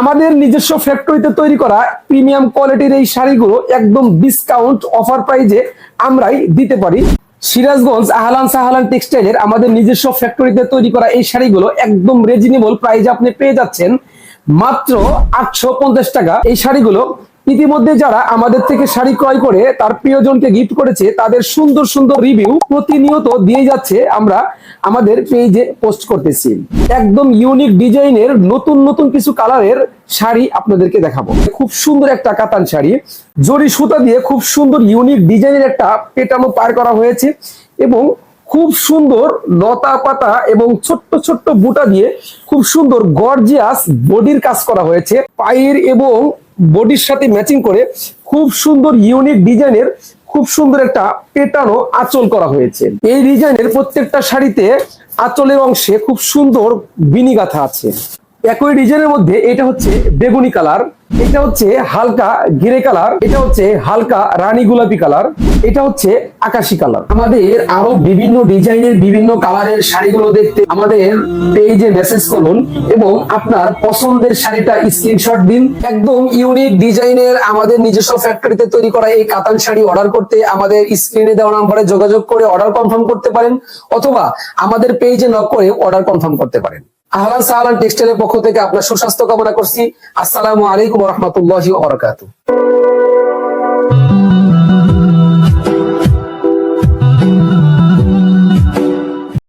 আমাদের নিজস্ব ফ্যাক্টরিতে তৈরি করা প্রিমিয়াম কোয়ালিটির এই শাড়িগুলো একদম ডিসকাউন্ট অফার প্রাইজে আমরাই দিতে পারি। সিরাজগঞ্জ আহলান সাহালান টেক্সটাইলের আমাদের নিজস্ব ফ্যাক্টরিতে তৈরি করা এই শাড়িগুলো একদম রিজনেবল প্রাইজে আপনি পেয়ে যাচ্ছেন। মাত্র আটশো পঞ্চাশ টাকা। এই শাড়িগুলো ইতিমধ্যে যারা আমাদের থেকে শাড়ি ক্রয় করে তার প্রিয়জনকে গিফট করেছে, তাদের সুন্দর সুন্দর রিভিউ প্রতিনিয়ত দিয়ে যাচ্ছে আমরা আমাদের পেজে পোস্ট করতেছি। একদম ইউনিক ডিজাইনের নতুন নতুন কিছু কালারের শাড়ি আপনাদেরকে দেখাবো। খুব সুন্দর একটা কাতান শাড়ি, জরি সুতা দিয়ে খুব সুন্দর ইউনিক ডিজাইনের একটা পেটানো পার করা হয়েছে এবং খুব সুন্দর লতা পাতা এবং ছোট্ট ছোট্ট বুটা দিয়ে খুব সুন্দর গর্জিয়াস বডির কাজ করা হয়েছে। পায়ের এবং বডির সাথে ম্যাচিং করে খুব সুন্দর ইউনিক ডিজাইনের খুব সুন্দর একটা পেটানো আঁচল করা হয়েছে। এই ডিজাইনের প্রত্যেকটা শাড়িতে আঁচলের অংশে খুব সুন্দর বিনিগাথা আছে। একই ডিজাইনের মধ্যে এটা হচ্ছে বেগুনি কালার, এটা হচ্ছে হালকা গ্রে কালার, এটা হচ্ছে হালকা রানী গোলাপি কালার, এটা হচ্ছে আকাশি কালার। আমাদের আরও বিভিন্ন ডিজাইনের বিভিন্ন কালারের শাড়িগুলো দেখতে আমাদের পেজে মেসেজ করুন এবং আপনার পছন্দের শাড়িটা স্ক্রিনশট দিন। একদম ইউনিক ডিজাইনের আমাদের নিজস্ব ফ্যাক্টরিতে তৈরি করা এই কাতান শাড়ি অর্ডার করতে আমাদের স্ক্রিনে দেওয়া নাম্বারে যোগাযোগ করে অর্ডার কনফার্ম করতে পারেন, অথবা আমাদের পেজে নক করে অর্ডার কনফার্ম করতে পারেন। আহলান সাহালান টেক্সটাইলের পক্ষ থেকে আপনার সুস্বাস্থ্য কামনা করছি। আসসালামু আলাইকুম রহমতুল্লাহ